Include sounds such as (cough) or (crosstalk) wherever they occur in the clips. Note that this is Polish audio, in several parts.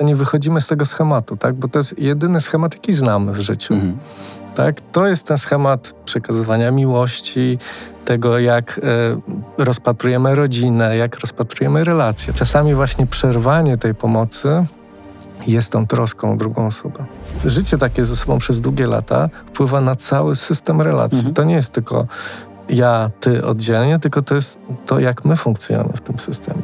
Nie wychodzimy z tego schematu, tak? Bo to jest jedyny schemat, jaki znamy w życiu. Mhm. Tak? To jest ten schemat przekazywania miłości, tego jak e, rozpatrujemy rodzinę, jak rozpatrujemy relacje. Czasami właśnie przerwanie tej pomocy jest tą troską o drugą osobę. Życie takie ze sobą przez długie lata wpływa na cały system relacji. Mhm. To nie jest tylko ja, ty oddzielnie, tylko to jest to, jak my funkcjonujemy w tym systemie.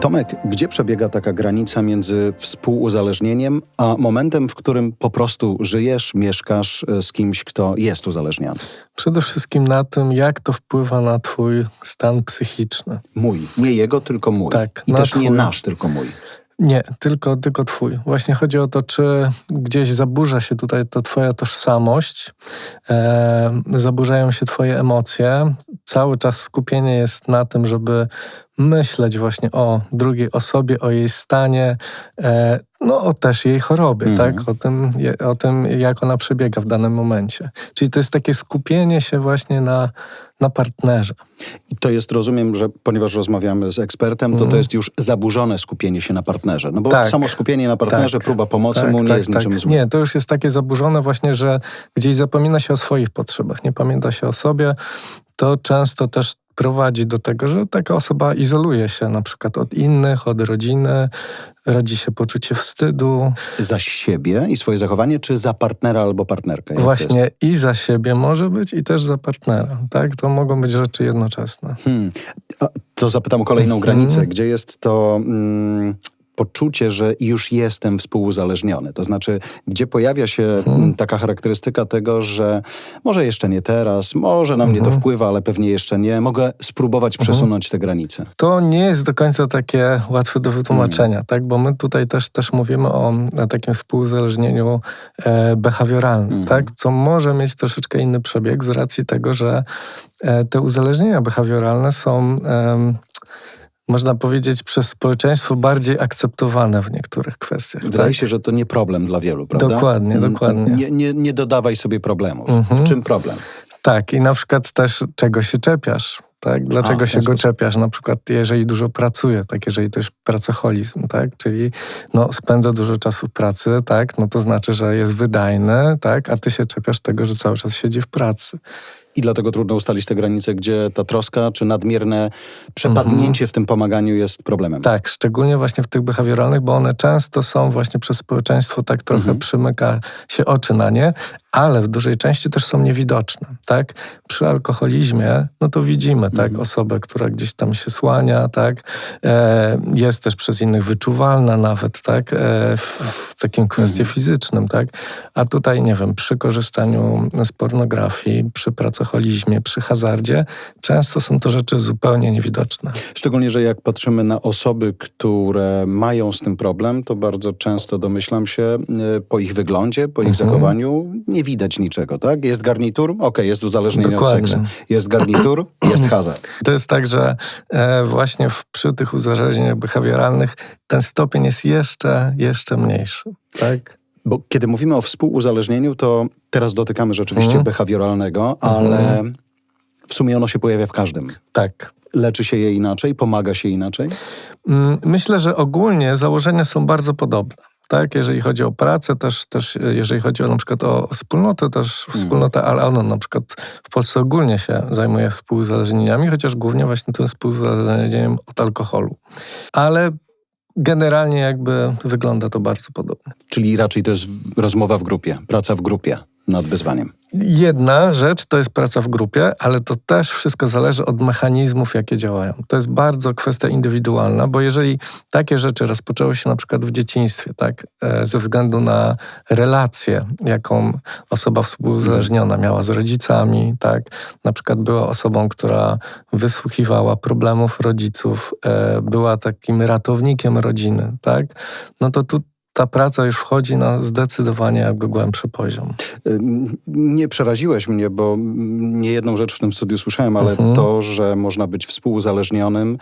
Tomek, gdzie przebiega taka granica między współuzależnieniem, a momentem, w którym po prostu żyjesz, mieszkasz e, z kimś, kto jest uzależniony? Przede wszystkim na tym, jak to wpływa na twój stan psychiczny. Mój. Nie jego, tylko mój. Tak, I też nie twój. nasz, tylko mój. Nie, tylko, tylko twój. Właśnie chodzi o to, czy gdzieś zaburza się tutaj ta twoja tożsamość, e, zaburzają się twoje emocje. Cały czas skupienie jest na tym, żeby myśleć właśnie o drugiej osobie, o jej stanie, e, no o też jej chorobie, Mhm. tak? O tym, je- o tym, jak ona przebiega w danym momencie. Czyli to jest takie skupienie się właśnie na, na partnerze. I to jest, rozumiem, że ponieważ rozmawiamy z ekspertem, to Mhm. to jest już zaburzone skupienie się na partnerze. No bo Tak. samo skupienie na partnerze, Tak. próba pomocy Tak, mu nie tak, jest tak. niczym złym. Nie, to już jest takie zaburzone właśnie, że gdzieś zapomina się o swoich potrzebach, nie pamięta się o sobie. To często też prowadzi do tego, że taka osoba izoluje się na przykład od innych, od rodziny, rodzi się poczucie wstydu. Za siebie i swoje zachowanie, czy za partnera albo partnerkę? Właśnie i za siebie może być, i też za partnera. Tak? To mogą być rzeczy jednoczesne. Hmm. To zapytam o kolejną Mhm. granicę. Gdzie jest to mm, poczucie, że już jestem współuzależniony? To znaczy, gdzie pojawia się Mhm. mm, taka charakterystyka tego, że może jeszcze nie teraz, może na mnie to Mhm. wpływa, ale pewnie jeszcze nie. Mogę spróbować przesunąć te granice. To nie jest do końca takie łatwe do wytłumaczenia, tak? Bo my tutaj też, też mówimy o, o takim współuzależnieniu e, behawioralnym, Mhm. tak? Co może mieć troszeczkę inny przebieg z racji tego, że e, te uzależnienia behawioralne są, em, można powiedzieć, przez społeczeństwo bardziej akceptowane w niektórych kwestiach. Wydaje tak? się, że to nie problem dla wielu, prawda? Dokładnie, Mm, dokładnie. Nie, nie, nie dodawaj sobie problemów. Mhm. W czym problem? Tak, i na przykład też czego się czepiasz, tak? Dlaczego A, się go czepiasz? Na przykład jeżeli dużo pracuje, tak? Jeżeli to jest pracoholizm, tak? Czyli no, spędza dużo czasu w pracy, tak? No to znaczy, że jest wydajny, tak? A ty się czepiasz tego, że cały czas siedzi w pracy. I dlatego trudno ustalić te granice, gdzie ta troska czy nadmierne przepadnięcie w tym pomaganiu jest problemem. Tak, szczególnie właśnie w tych behawioralnych, bo one często są właśnie przez społeczeństwo tak trochę Mhm. przymyka się oczy na nie, ale w dużej części też są niewidoczne, tak? Przy alkoholizmie, no to widzimy, tak? Mhm. Osobę, która gdzieś tam się słania, tak? E, jest też przez innych wyczuwalna nawet, tak? E, w, w takim kwestii Mhm. fizycznym, tak? A tutaj, nie wiem, przy korzystaniu z pornografii, przy pracoholizmie, przy hazardzie, często są to rzeczy zupełnie niewidoczne. Szczególnie, że jak patrzymy na osoby, które mają z tym problem, to bardzo często domyślam się e, po ich wyglądzie, po ich Mhm. zachowaniu nie widać niczego, tak? Jest garnitur, okej, jest uzależnienie Dokładnie. od seksu. Jest garnitur, jest (clears throat) hazard. To jest tak, że e, właśnie w, przy tych uzależnieniach behawioralnych ten stopień jest jeszcze, jeszcze mniejszy. Tak? Bo kiedy mówimy o współuzależnieniu, to teraz dotykamy rzeczywiście Mhm. behawioralnego, ale w sumie ono się pojawia w każdym. Tak. Leczy się je inaczej, pomaga się inaczej. Mm, Myślę, że ogólnie założenia są bardzo podobne. Tak, jeżeli chodzi o pracę, też, też jeżeli chodzi o na przykład o wspólnotę, też wspólnotę Al-Anon na przykład w Polsce ogólnie się zajmuje współuzależnieniami, chociaż głównie właśnie tym współuzależnieniem od alkoholu. Ale generalnie jakby wygląda to bardzo podobnie. Czyli raczej to jest rozmowa w grupie, praca w grupie nad wyzwaniem. Jedna rzecz to jest praca w grupie, ale to też wszystko zależy od mechanizmów, jakie działają. To jest bardzo kwestia indywidualna, bo jeżeli takie rzeczy rozpoczęły się na przykład w dzieciństwie, tak, e, ze względu na relację, jaką osoba współuzależniona miała z rodzicami, tak, na przykład była osobą, która wysłuchiwała problemów rodziców, e, była takim ratownikiem rodziny, tak, no to tu ta praca już wchodzi na zdecydowanie jakby głębszy poziom. Nie przeraziłeś mnie, bo nie jedną rzecz w tym studiu słyszałem, ale Mhm. to, że można być współuzależnionym,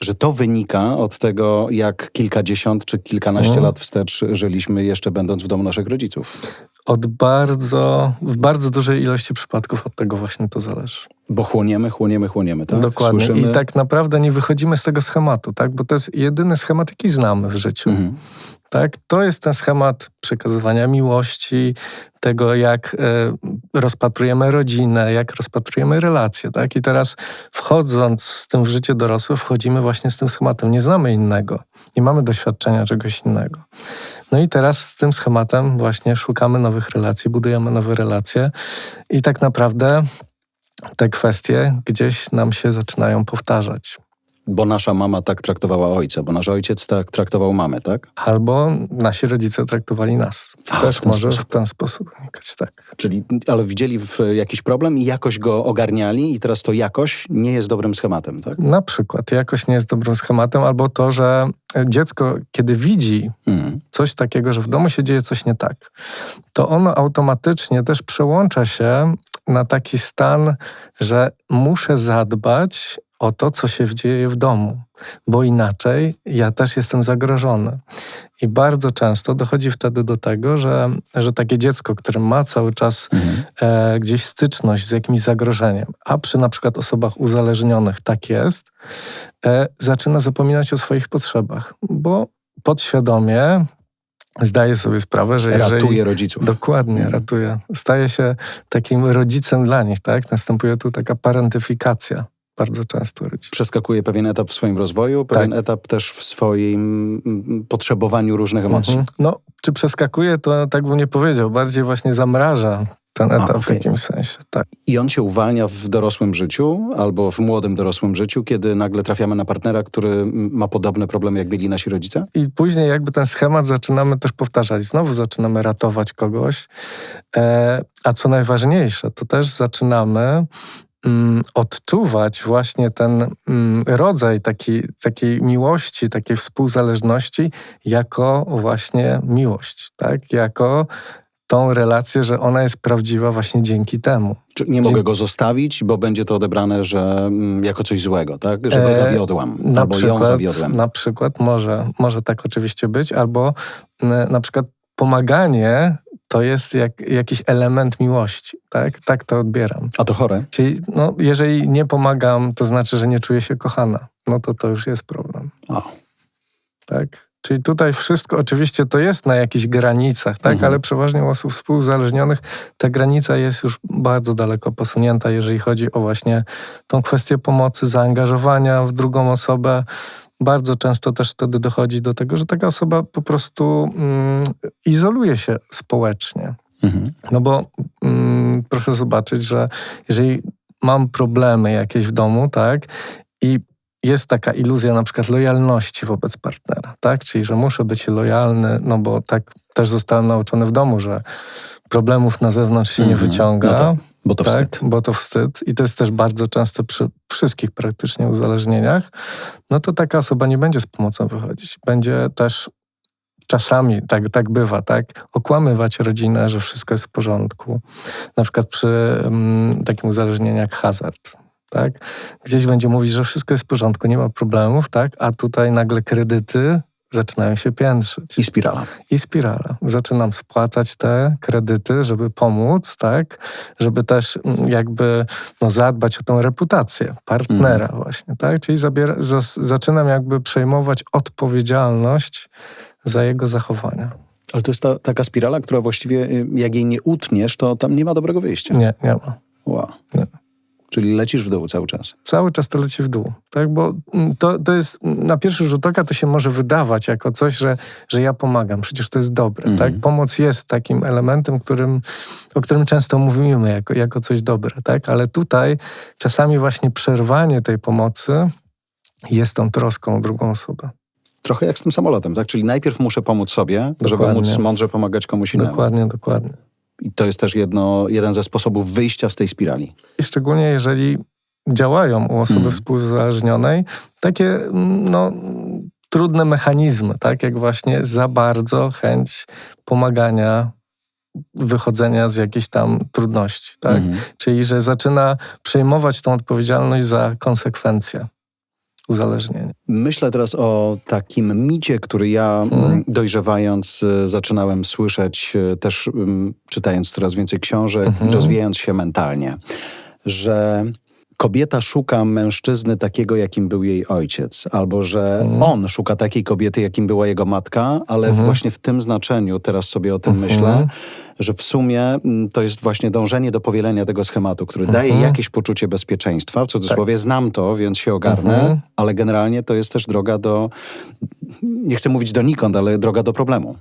że to wynika od tego, jak kilkadziesiąt czy kilkanaście Mhm. lat wstecz żyliśmy, jeszcze będąc w domu naszych rodziców. Od bardzo, w bardzo dużej ilości przypadków od tego właśnie to zależy. Bo chłoniemy, chłoniemy, chłoniemy, tak? Dokładnie. Słyszymy... I tak naprawdę nie wychodzimy z tego schematu, tak? Bo to jest jedyny schemat, jaki znamy w życiu. Mhm. Tak? To jest ten schemat przekazywania miłości, tego jak e, rozpatrujemy rodzinę, jak rozpatrujemy relacje. Tak? I teraz wchodząc z tym w życie dorosłe, wchodzimy właśnie z tym schematem. Nie znamy innego, nie mamy doświadczenia czegoś innego. No i teraz z tym schematem właśnie szukamy nowych relacji, budujemy nowe relacje i tak naprawdę te kwestie gdzieś nam się zaczynają powtarzać. Bo nasza mama tak traktowała ojca, bo nasz ojciec tak traktował mamę, tak? Albo nasi rodzice traktowali nas. A, Też może sposób. w ten sposób wynikać, tak. Czyli, ale widzieli w jakiś problem i jakoś go ogarniali i teraz to jakoś nie jest dobrym schematem, tak? Na przykład jakoś nie jest dobrym schematem, albo to, że dziecko, kiedy widzi Mhm. coś takiego, że w domu się dzieje coś nie tak, to ono automatycznie też przełącza się na taki stan, że muszę zadbać o to, co się dzieje w domu, bo inaczej ja też jestem zagrożony. I bardzo często dochodzi wtedy do tego, że, że takie dziecko, które ma cały czas Mhm. e, gdzieś styczność z jakimś zagrożeniem, a przy na przykład osobach uzależnionych tak jest, e, zaczyna zapominać o swoich potrzebach, bo podświadomie zdaje sobie sprawę, że jeżeli... Ratuje rodziców. Dokładnie, Mhm. ratuje. Staje się takim rodzicem dla nich, tak? Następuje tu taka parentyfikacja bardzo często rodziców. Przeskakuje pewien etap w swoim rozwoju, pewien Tak. etap też w swoim mm, potrzebowaniu różnych emocji. Mhm. No, czy przeskakuje, to tak bym nie powiedział. Bardziej właśnie zamraża ten A, etap w jakimś sensie, tak. I on się uwalnia w dorosłym życiu albo w młodym dorosłym życiu, kiedy nagle trafiamy na partnera, który mm, ma podobne problemy, jak byli nasi rodzice? I później jakby ten schemat zaczynamy też powtarzać. Znowu zaczynamy ratować kogoś. E, a co najważniejsze, to też zaczynamy odczuwać właśnie ten mm, rodzaj taki, takiej miłości, takiej współzależności jako właśnie miłość, tak? Jako tą relację, że ona jest prawdziwa właśnie dzięki temu. Czy nie mogę go zostawić, bo będzie to odebrane, że mm, jako coś złego, tak? Że go E, zawiodłam, Na albo przykład, ją zawiodłem. Na przykład może, może tak oczywiście być, albo na przykład pomaganie to jest jak, jakiś element miłości, tak? Tak to odbieram. A to chore. Czyli no, jeżeli nie pomagam, to znaczy, że nie czuję się kochana. No to to już jest problem, O. tak? Czyli tutaj wszystko oczywiście to jest na jakichś granicach, tak? Mhm. Ale przeważnie u osób współzależnionych ta granica jest już bardzo daleko posunięta, jeżeli chodzi o właśnie tą kwestię pomocy, zaangażowania w drugą osobę. Bardzo często też wtedy dochodzi do tego, że taka osoba po prostu mm, izoluje się społecznie. Mhm. No bo mm, proszę zobaczyć, że jeżeli mam problemy jakieś w domu, tak, i jest taka iluzja na przykład lojalności wobec partnera, tak, czyli że muszę być lojalny, no bo tak też zostałem nauczony w domu, że problemów na zewnątrz się nie Mhm. wyciąga. No tak, bo to tak, wstyd. bo to wstyd i to jest też bardzo często przy wszystkich praktycznie uzależnieniach, no to taka osoba nie będzie z pomocą wychodzić. Będzie też czasami, tak, tak bywa, tak, okłamywać rodzinę, że wszystko jest w porządku. Na przykład przy mm, takim uzależnieniu jak hazard. Tak? Gdzieś będzie mówić, że wszystko jest w porządku, nie ma problemów, tak? a tutaj nagle kredyty zaczynają się piętrzyć I spirala. i spirala. Zaczynam spłacać te kredyty, żeby pomóc, tak? Żeby też mm, jakby no, zadbać o tą reputację partnera właśnie, tak? Czyli zabiera, zaczynam jakby przejmować odpowiedzialność za jego zachowania. Ale to jest ta, taka spirala, która właściwie, y, jak jej nie utniesz, to tam nie ma dobrego wyjścia. Nie, nie ma. Wow. Nie. Czyli lecisz w dół cały czas. Cały czas to leci w dół, tak? Bo mm, to, to jest, na pierwszy rzut oka to się może wydawać jako coś, że, że ja pomagam. Przecież to jest dobre, Mhm. tak? Pomoc jest takim elementem, którym, o którym często mówimy jako, jako coś dobre, tak? Ale tutaj czasami właśnie przerwanie tej pomocy jest tą troską o drugą osobę. Trochę jak z tym samolotem, tak? Czyli najpierw muszę pomóc sobie, żeby Dokładnie. móc mądrze pomagać komuś innemu. Dokładnie, dokładnie. I to jest też jedno, jeden ze sposobów wyjścia z tej spirali. Szczególnie jeżeli działają u osoby Mhm. współzależnionej takie mm, no, trudne mechanizmy, tak jak właśnie za bardzo chęć pomagania, wychodzenia z jakiejś tam trudności, tak? Mhm. Czyli, że zaczyna przejmować tą odpowiedzialność za konsekwencje Myślę teraz o takim micie, który ja Mhm. mm, dojrzewając y, zaczynałem słyszeć, y, też czytając coraz więcej książek, Mhm. rozwijając się mentalnie, że kobieta szuka mężczyzny takiego, jakim był jej ojciec, albo że Mhm. on szuka takiej kobiety, jakim była jego matka, ale Mhm. właśnie w tym znaczeniu, teraz sobie o tym Mhm. myślę, że w sumie mm, to jest właśnie dążenie do powielenia tego schematu, który daje Mhm. jakieś poczucie bezpieczeństwa. W cudzysłowie znam to, więc się ogarnę, Mhm. ale generalnie to jest też droga do, nie chcę mówić donikąd, ale droga do problemu.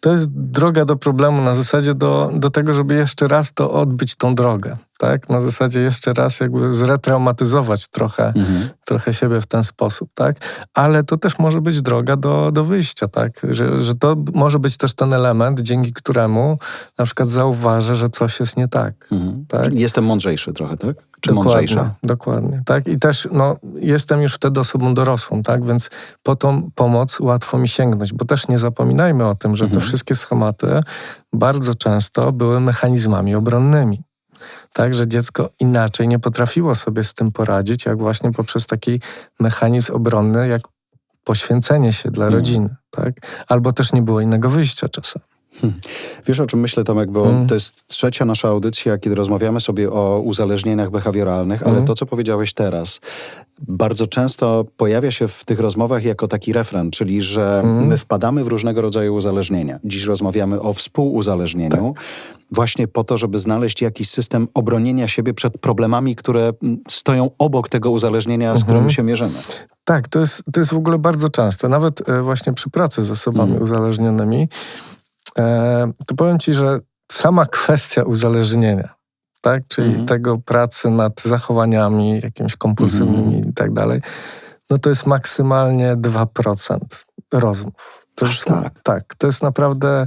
To jest droga do problemu na zasadzie do, do tego, żeby jeszcze raz to odbyć tą drogę. Tak? Na zasadzie jeszcze raz jakby zretraumatyzować trochę, Mhm. trochę siebie w ten sposób, tak? Ale to też może być droga do, do wyjścia, tak? Że, że to może być też ten element, dzięki któremu na przykład zauważę, że coś jest nie tak. Mhm. Tak. Jestem mądrzejszy trochę, tak? Czy mądrzejsza? dokładnie, tak? I też no, jestem już wtedy osobą dorosłą, tak? Więc po tą pomoc łatwo mi sięgnąć, bo też nie zapominajmy o tym, że Mhm. te wszystkie schematy bardzo często były mechanizmami obronnymi. Tak, że dziecko inaczej nie potrafiło sobie z tym poradzić, jak właśnie poprzez taki mechanizm obronny, jak poświęcenie się dla Mhm. rodziny, tak? Albo też nie było innego wyjścia czasem. Wiesz o czym myślę, Tomek, bo Mm. to jest trzecia nasza audycja, kiedy rozmawiamy sobie o uzależnieniach behawioralnych, ale Mm. to, co powiedziałeś teraz, bardzo często pojawia się w tych rozmowach jako taki refren, czyli że my wpadamy w różnego rodzaju uzależnienia. Dziś rozmawiamy o współuzależnieniu, właśnie po to, żeby znaleźć jakiś system obronienia siebie przed problemami, które stoją obok tego uzależnienia, z Mhm. którym się mierzymy. Tak, to jest, to jest w ogóle bardzo często. Nawet e, właśnie przy pracy z osobami Mhm. uzależnionymi, to powiem Ci, że sama kwestia uzależnienia, tak, czyli Mhm. tego pracy nad zachowaniami jakimiś kompulsywnymi Mhm. i tak dalej, no to jest maksymalnie 2% rozmów. To Aż jest, tak? Tak, to jest naprawdę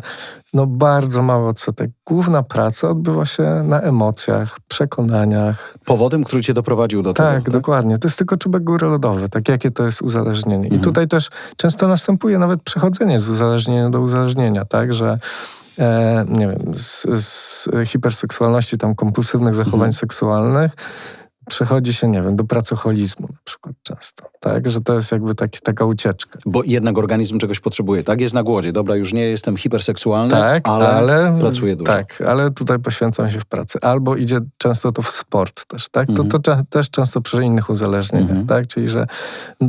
no, bardzo mały odsetek. Główna praca odbywa się na emocjach, przekonaniach, Powodem, który cię doprowadził do tak, tego. dokładnie. To jest tylko czubek góry lodowy, tak jakie to jest uzależnienie. I Mhm. tutaj też często następuje nawet przechodzenie z uzależnienia do uzależnienia, tak, że e, nie wiem, z, z hiperseksualności, tam kompulsywnych zachowań Mhm. seksualnych przechodzi się, nie wiem, do pracoholizmu na przykład często, tak, że to jest jakby taki, taka ucieczka. Bo jednak organizm czegoś potrzebuje, tak? Jest na głodzie. Dobra, już nie jestem hiperseksualny, Tak, ale, ale, pracuję dużo. Tak, ale tutaj poświęcam się w pracy. Albo idzie często to w sport też, tak? Mhm. To, to cze- też często przy innych uzależnieniach, Mhm. tak? Czyli, że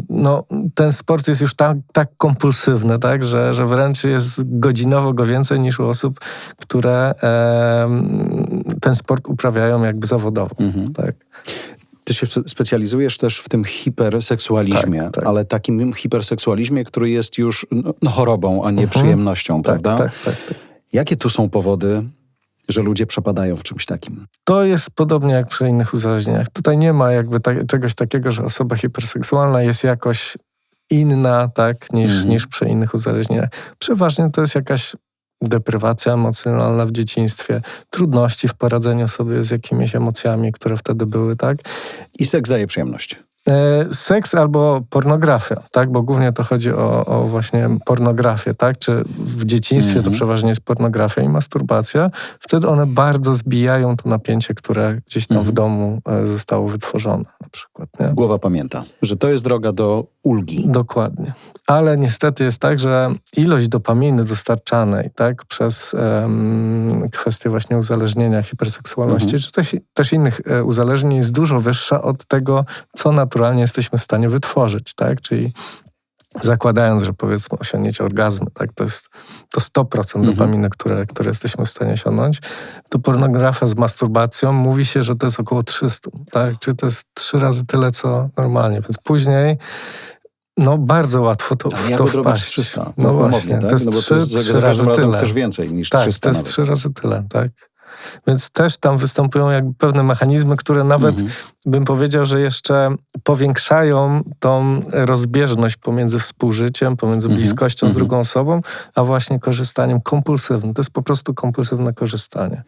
no, ten sport jest już tak, tak kompulsywny, tak? Że, że wręcz jest godzinowo go więcej niż u osób, które em, ten sport uprawiają jakby zawodowo, Mhm. tak? Ty się spe- specjalizujesz też w tym hiperseksualizmie, Tak, tak. ale takim hiperseksualizmie, który jest już no, no, chorobą, a nie Mhm. przyjemnością, Tak, prawda? tak, tak, tak. Jakie tu są powody, że ludzie przepadają w czymś takim? To jest podobnie jak przy innych uzależnieniach. Tutaj nie ma jakby ta, czegoś takiego, że osoba hiperseksualna jest jakoś inna, tak, niż, Mhm. niż przy innych uzależnieniach. Przeważnie to jest jakaś deprywacja emocjonalna w dzieciństwie, trudności w poradzeniu sobie z jakimiś emocjami, które wtedy były, tak. I seks daje przyjemność. E, Seks albo pornografia, tak? Bo głównie to chodzi o, o właśnie pornografię, tak? Czy w dzieciństwie Mhm. to przeważnie jest pornografia i masturbacja. Wtedy one bardzo zbijają to napięcie, które gdzieś tam w Mhm. domu e, zostało wytworzone na przykład, nie? Głowa pamięta, że to jest droga do ulgi. Dokładnie. Ale niestety jest tak, że ilość dopaminy dostarczanej tak, przez em, kwestię właśnie uzależnienia, hiperseksualności, Mhm. czy też, też innych e, uzależnień jest dużo wyższa od tego, co naturalnie jesteśmy w stanie wytworzyć. Tak? Czyli zakładając, że powiedzmy osiągniecie orgazmy, tak, to jest to 100% Mhm. dopaminy, które, które jesteśmy w stanie osiągnąć, to pornografia z masturbacją mówi się, że to jest około 300, tak, czy to jest trzy razy tyle, co normalnie, więc później no bardzo łatwo to, Ale w to wpaść. 300? No umownie, właśnie, tak? to jest no bo trzy, to jest, trzy razy razem tyle. chcesz więcej niż Tak, 300 to jest nawet. trzy razy tyle, tak. Więc też tam występują jakby pewne mechanizmy, które nawet Mhm. bym powiedział, że jeszcze powiększają tą rozbieżność pomiędzy współżyciem, pomiędzy Mhm, bliskością z mhm. drugą osobą, a właśnie korzystaniem kompulsywnym. To jest po prostu kompulsywne korzystanie.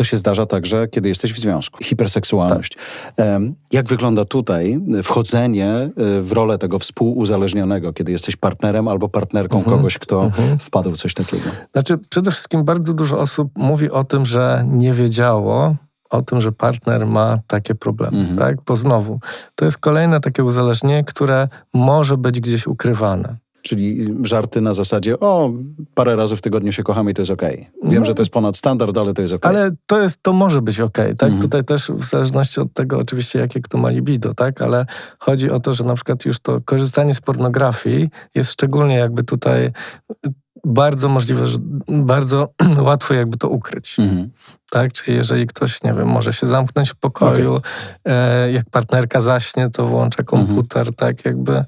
To się zdarza także, kiedy jesteś w związku. Hiperseksualność. Em, Jak wygląda tutaj wchodzenie y, w rolę tego współuzależnionego, kiedy jesteś partnerem albo partnerką Mhm, kogoś, kto mhm. wpadł w coś takiego? Znaczy, przede wszystkim bardzo dużo osób mówi o tym, że nie wiedziało o tym, że partner ma takie problemy, Mhm. tak? Bo znowu, to jest kolejne takie uzależnienie, które może być gdzieś ukrywane. Czyli żarty na zasadzie, o, parę razy w tygodniu się kochamy i to jest okej. Wiem, No. że to jest ponad standard, ale to jest okej. Ale to, jest, to może być ok, tak? Mhm. Tutaj też w zależności od tego oczywiście, jakie kto ma libido, tak? Ale chodzi o to, że na przykład już to korzystanie z pornografii jest szczególnie jakby tutaj y, bardzo możliwe, że bardzo (clears throat) łatwo jakby to ukryć, Mhm. tak? Czyli jeżeli ktoś, nie wiem, może się zamknąć w pokoju, e, jak partnerka zaśnie, to włącza komputer, tak? Jakby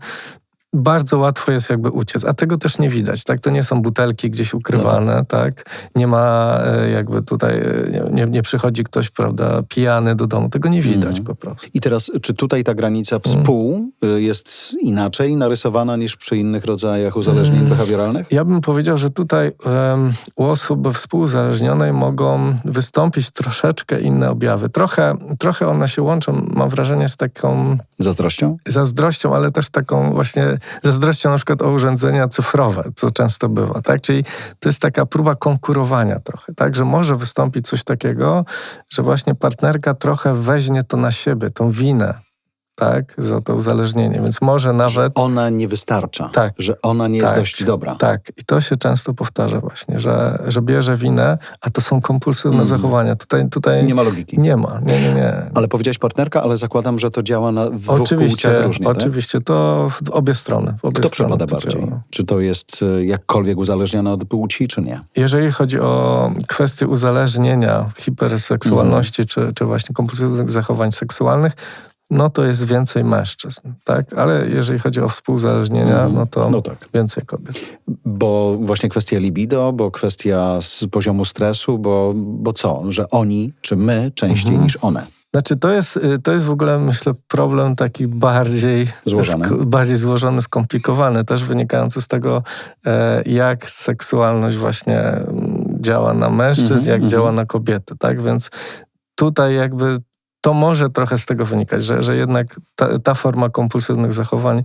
bardzo łatwo jest jakby uciec, a tego też nie widać, tak? To nie są butelki gdzieś ukrywane, tak? Nie ma e, jakby tutaj, e, nie, nie przychodzi ktoś, prawda, pijany do domu, tego nie widać Mhm. po prostu. I teraz, czy tutaj ta granica współ y, jest inaczej narysowana niż przy innych rodzajach uzależnień Mm. behawioralnych? Ja bym powiedział, że tutaj em, u osoby współuzależnionej mogą wystąpić troszeczkę inne objawy. Trochę, trochę one się łączą, mam wrażenie, z taką Zazdrością? zazdrością, ale też taką właśnie zazdrością na przykład o urządzenia cyfrowe, co często bywa, tak? Czyli to jest taka próba konkurowania trochę, tak? Że może wystąpić coś takiego, że właśnie partnerka trochę weźmie to na siebie, tą winę, tak? Za to uzależnienie, więc może nawet... Ona nie wystarcza. Tak. Że ona nie jest Tak. dość dobra. Tak, i to się często powtarza właśnie, że, że bierze winę, a to są kompulsywne Mhm. zachowania. Tutaj, tutaj Nie ma logiki. nie ma. Nie, nie, nie. Ale powiedziałeś partnerka, ale zakładam, że to działa na w Oczywiście, różnie, tak? oczywiście, to w obie strony. W obie Kto strony przypada to bardziej? działa. Czy to jest y, jakkolwiek uzależnione od płci, czy nie? Jeżeli chodzi o kwestię uzależnienia, hiperseksualności, Mhm. czy, czy właśnie kompulsywnych zachowań seksualnych, no to jest więcej mężczyzn, tak? Ale jeżeli chodzi o współzależnienia, Mhm. no to No tak. więcej kobiet. Bo właśnie kwestia libido, bo kwestia z poziomu stresu, bo, bo co? Że oni, czy my częściej Mhm. niż one. Znaczy to jest, y, to jest w ogóle, myślę, problem taki bardziej Złożony. sk- bardziej złożony, skomplikowany, też wynikający z tego, e, jak seksualność właśnie mm, działa na mężczyzn, Mhm, jak mhm. działa na kobiety, tak? Więc tutaj jakby to może trochę z tego wynikać, że, że jednak ta, ta forma kompulsywnych zachowań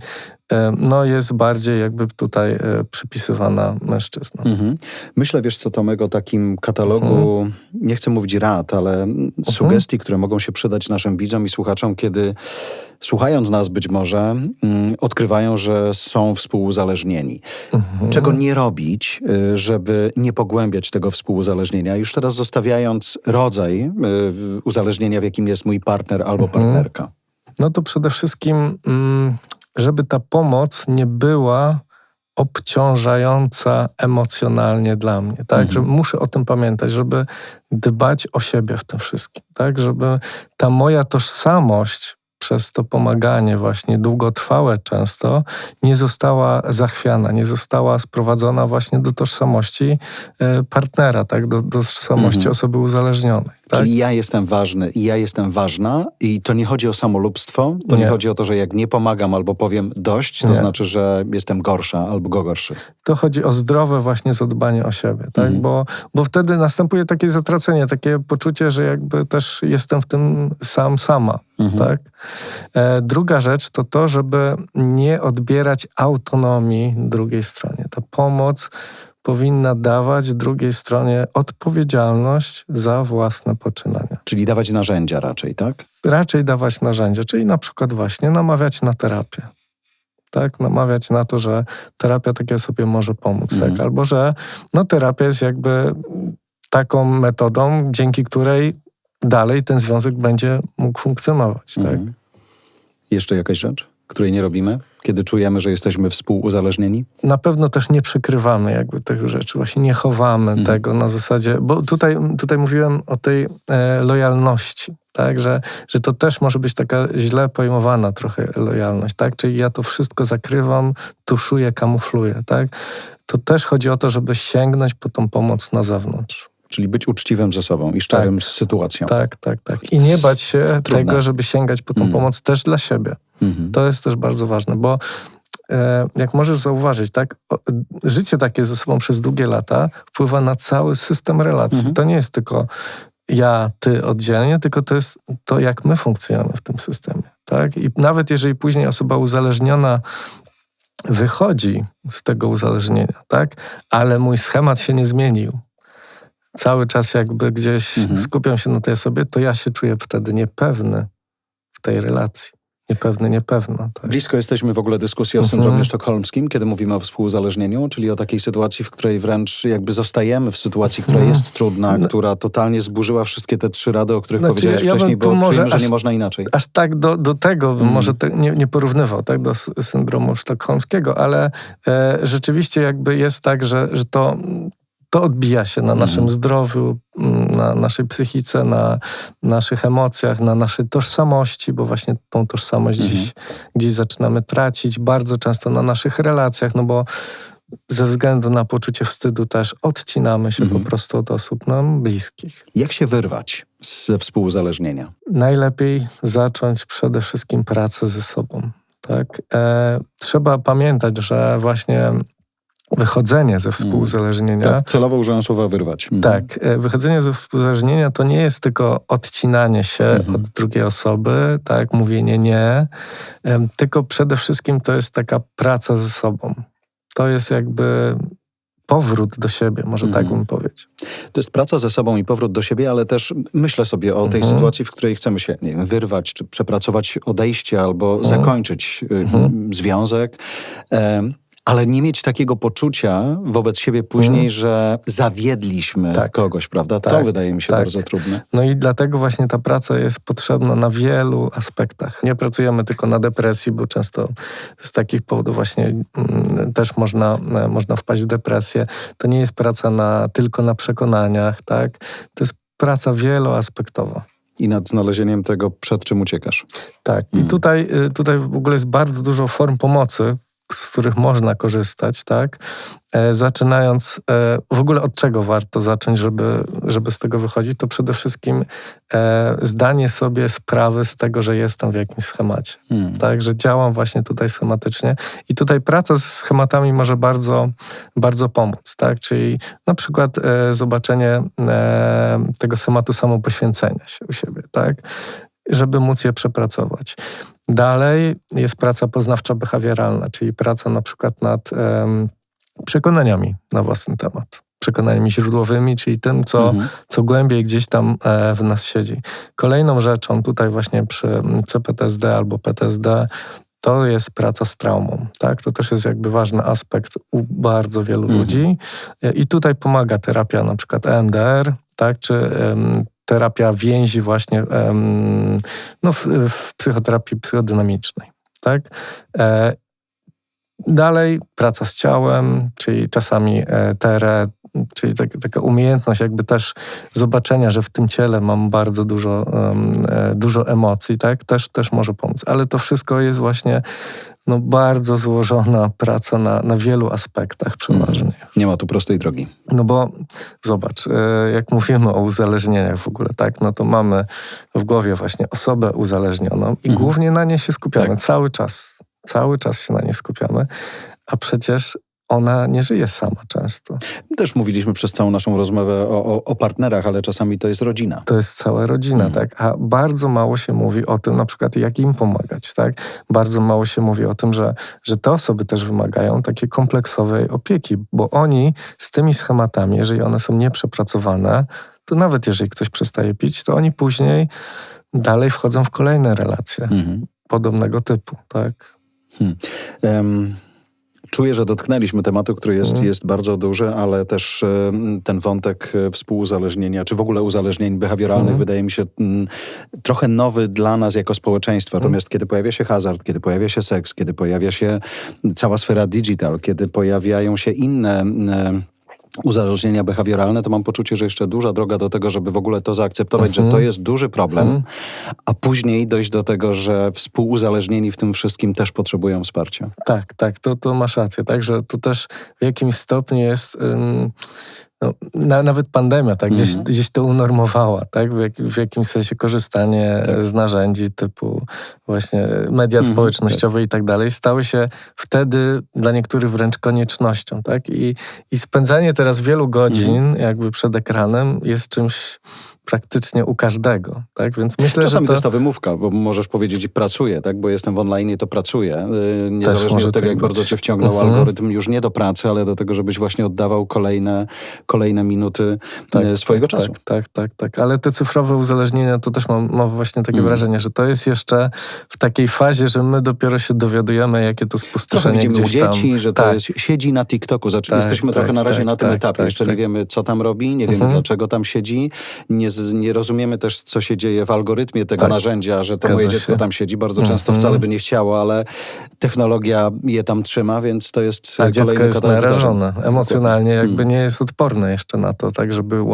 e, no, jest bardziej jakby tutaj e, przypisywana mężczyznom. Mhm. Myślę, wiesz co, Tomek, o takim katalogu, Mhm. nie chcę mówić rad, ale sugestii, które mogą się przydać naszym widzom i słuchaczom, kiedy słuchając nas być może, mm, odkrywają, że są współuzależnieni. Mhm. Czego nie robić, y, żeby nie pogłębiać tego współuzależnienia? Już teraz zostawiając rodzaj y, uzależnienia, w jakim jest mój partner albo Mhm. partnerka. No to przede wszystkim, mm, żeby ta pomoc nie była obciążająca emocjonalnie dla mnie, tak? Mhm. Że muszę o tym pamiętać, żeby dbać o siebie w tym wszystkim, tak? Żeby ta moja tożsamość przez to pomaganie właśnie długotrwałe często nie została zachwiana, nie została sprowadzona właśnie do tożsamości e, partnera, tak? Do, do tożsamości Mhm. osoby uzależnionej, tak? Czyli ja jestem ważny i ja jestem ważna i to nie chodzi o samolubstwo, to nie, Nie. chodzi o to, że jak nie pomagam albo powiem dość, to Nie. znaczy, że jestem gorsza albo go gorszy. to chodzi o zdrowe właśnie zadbanie o siebie, tak? Mhm. Bo, bo wtedy następuje takie zatracenie, takie poczucie, że jakby też jestem w tym sam, sama, Mhm. tak? E, druga rzecz to to, żeby nie odbierać autonomii drugiej stronie. Ta pomoc powinna dawać drugiej stronie odpowiedzialność za własne poczynania. Czyli dawać narzędzia raczej, tak? Raczej dawać narzędzia, czyli na przykład właśnie namawiać na terapię. Tak, namawiać na to, że terapia takiej osobie może pomóc, Mhm. tak? Albo że no, terapia jest jakby taką metodą, dzięki której dalej ten związek będzie mógł funkcjonować, tak? Jeszcze jakaś rzecz, której nie robimy, kiedy czujemy, że jesteśmy współuzależnieni? Na pewno też nie przykrywamy jakby tych rzeczy, właśnie nie chowamy Mhm. tego na zasadzie, bo tutaj, tutaj mówiłem o tej e, lojalności, tak, że, że to też może być taka źle pojmowana trochę lojalność, tak, czyli ja to wszystko zakrywam, tuszuję, kamufluję, tak. To też chodzi o to, żeby sięgnąć po tą pomoc na zewnątrz. Czyli być uczciwym ze sobą i szczerym Tak. z sytuacją. Tak, tak, tak. I nie bać się Trudne. tego, żeby sięgać po tą Mhm. pomoc też dla siebie. Mhm. To jest też bardzo ważne, bo e, jak możesz zauważyć, tak, życie takie ze sobą przez długie lata wpływa na cały system relacji. Mhm. To nie jest tylko ja, ty oddzielnie, tylko to jest to, jak my funkcjonujemy w tym systemie. Tak? I nawet jeżeli później osoba uzależniona wychodzi z tego uzależnienia, tak, ale mój schemat się nie zmienił. Cały czas jakby gdzieś Mhm. skupiam się na tej osobie, to ja się czuję wtedy niepewny w tej relacji. niepewny, niepewno. Tak. Blisko jesteśmy w ogóle dyskusji o Mhm. syndromie sztokholmskim, kiedy mówimy o współuzależnieniu, czyli o takiej sytuacji, w której wręcz jakby zostajemy w sytuacji, która Mhm. jest trudna, No. która totalnie zburzyła wszystkie te trzy rady, o których Znaczy, powiedziałeś ja- wcześniej, bo może czujemy, że aż- nie można inaczej. Aż tak do, do tego bym Mhm. może te, nie, nie porównywał, tak, do syndromu sztokholmskiego, ale e, rzeczywiście jakby jest tak, że, że to, to odbija się na naszym Mhm. zdrowiu, m, na naszej psychice, na naszych emocjach, na naszej tożsamości, bo właśnie tą tożsamość Mhm. gdzieś, gdzieś zaczynamy tracić, bardzo często na naszych relacjach, no bo ze względu na poczucie wstydu też odcinamy się Mhm. po prostu od osób nam bliskich. Jak się wyrwać ze współuzależnienia? najlepiej zacząć przede wszystkim pracę ze sobą. Tak? E, trzeba pamiętać, że właśnie wychodzenie ze współuzależnienia. Tak, celowo użyłem słowa wyrwać. Mhm. Tak, e, wychodzenie ze współuzależnienia to nie jest tylko odcinanie się Mhm. od drugiej osoby, tak, mówienie nie, tylko przede wszystkim to jest taka praca ze sobą. To jest jakby powrót do siebie, może tak Mhm. bym powiedział. To jest praca ze sobą i powrót do siebie, ale też myślę sobie o tej Mhm. sytuacji, w której chcemy się nie wiem, wyrwać, czy przepracować odejście, albo Mhm. zakończyć y, związek. Ale nie mieć takiego poczucia wobec siebie później, Mhm. że zawiedliśmy Tak. kogoś, prawda? To Tak, wydaje mi się tak. bardzo trudne. No i dlatego właśnie ta praca jest potrzebna na wielu aspektach. Nie pracujemy tylko na depresji, bo często z takich powodów właśnie mm, też można, e, można wpaść w depresję. To nie jest praca na, tylko na przekonaniach, tak? To jest praca wieloaspektowa. I nad znalezieniem tego, przed czym uciekasz. Tak. I Mhm. tutaj, y, tutaj w ogóle jest bardzo dużo form pomocy, z których można korzystać, tak? E, zaczynając, e, w ogóle od czego warto zacząć, żeby, żeby z tego wychodzić, to przede wszystkim e, zdanie sobie sprawy z tego, że jestem w jakimś schemacie, Hmm. tak? Że działam właśnie tutaj schematycznie i tutaj praca z schematami może bardzo, bardzo pomóc, tak? Czyli na przykład zobaczenie tego schematu samopoświęcenia się u siebie, tak? Żeby móc je przepracować. Dalej jest praca poznawczo-behawioralna, czyli praca na przykład nad em, przekonaniami na własny temat. Przekonaniami źródłowymi, czyli tym, co, Mhm. co głębiej gdzieś tam e, w nas siedzi. Kolejną rzeczą tutaj właśnie przy CPTSD albo PTSD to jest praca z traumą. Tak? To też jest jakby ważny aspekt u bardzo wielu Mhm. ludzi. E, I tutaj pomaga terapia na przykład EMDR, tak? czy terapia więzi właśnie no, w, w psychoterapii psychodynamicznej. Tak? E, Dalej praca z ciałem, czyli czasami e, TRE, czyli tak, taka umiejętność jakby też zobaczenia, że w tym ciele mam bardzo dużo, e, dużo emocji, tak? Też, też może pomóc. Ale to wszystko jest właśnie no, bardzo złożona praca na, na wielu aspektach przeważnie. Nie ma tu prostej drogi. No bo zobacz, e, jak mówimy o uzależnieniach w ogóle, tak, no to mamy w głowie właśnie osobę uzależnioną i Mhm. głównie na nie się skupiamy Tak. cały czas. Cały czas się na nie skupiamy, a przecież ona nie żyje sama często. Też mówiliśmy przez całą naszą rozmowę o, o, o partnerach, ale czasami to jest rodzina. To jest cała rodzina, Mhm. tak? A bardzo mało się mówi o tym, na przykład, jak im pomagać, tak? Bardzo mało się mówi o tym, że, że te osoby też wymagają takiej kompleksowej opieki, bo oni z tymi schematami, jeżeli one są nieprzepracowane, to nawet jeżeli ktoś przestaje pić, to oni później dalej wchodzą w kolejne relacje Mhm. podobnego typu, tak? Em, Czuję, że dotknęliśmy tematu, który jest, Mhm. jest bardzo duży, ale też em, ten wątek e, współuzależnienia, czy w ogóle uzależnień behawioralnych, Mhm. wydaje mi się mm, trochę nowy dla nas jako społeczeństwa. Mhm. Natomiast kiedy pojawia się hazard, kiedy pojawia się seks, kiedy pojawia się cała sfera digital, kiedy pojawiają się inne. Uzależnienia behawioralne, to mam poczucie, że jeszcze duża droga do tego, żeby w ogóle to zaakceptować, Mhm. że to jest duży problem, Mhm. a później dojść do tego, że współuzależnieni w tym wszystkim też potrzebują wsparcia. Tak, tak, to, to masz rację. Także to też w jakimś stopniu jest. ym, no, na, nawet pandemia tak, gdzieś, Mhm. gdzieś to unormowała, tak? W, jak, w jakimś sensie korzystanie Tak. z narzędzi typu właśnie media Mhm, społecznościowe i tak dalej stały się wtedy dla niektórych wręcz koniecznością, tak? I, i spędzanie teraz wielu godzin Mhm. jakby przed ekranem jest czymś praktycznie u każdego, tak? Więc myślę, Czasami że to jest to wymówka, bo możesz powiedzieć pracuję, tak? bo jestem w online i to pracuję. Yy, Niezależnie od tego, tak jak być. bardzo cię wciągnął Mhm. algorytm już nie do pracy, ale do tego, żebyś właśnie oddawał kolejne, kolejne minuty yy, swojego tak, czasu. Tak, tak, tak, tak. Ale te cyfrowe uzależnienia, to też mam, mam właśnie takie Mm. wrażenie, że to jest jeszcze w takiej fazie, że my dopiero się dowiadujemy, jakie to Trochę spustoszenie widzimy u gdzieś tam. dzieci, że to tak. jest, siedzi na TikToku. Znaczy, Tak, jesteśmy tak, trochę na razie tak, na tym tak, etapie. tak, Jeszcze tak. nie wiemy, co tam robi, nie wiemy, Mhm. dlaczego tam siedzi. Nie, nie rozumiemy też, co się dzieje w algorytmie tego Tak. narzędzia, że to Zgadza moje się. dziecko tam siedzi. Bardzo Mhm. często wcale by nie chciało, ale technologia je tam trzyma, więc to jest A dziecko kolejny jest narażone emocjonalnie, jakby Hmm. nie jest odporne jeszcze na to, tak, żeby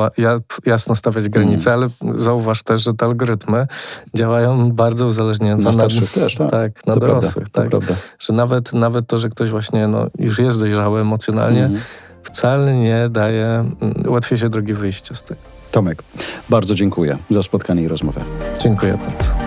jasno stawiać granice, Hmm. ale zauważ też, że te algorytmy działają bardzo uzależniająco Na starszych też, tak. tak, na to dorosłych, prawda, tak. Prawda. Że nawet, nawet to, że ktoś właśnie no, już jest dojrzały emocjonalnie, Mhm. wcale nie daje mm, łatwiejszej drogi wyjścia z tego. Tomek, bardzo dziękuję za spotkanie i rozmowę. Dziękuję bardzo.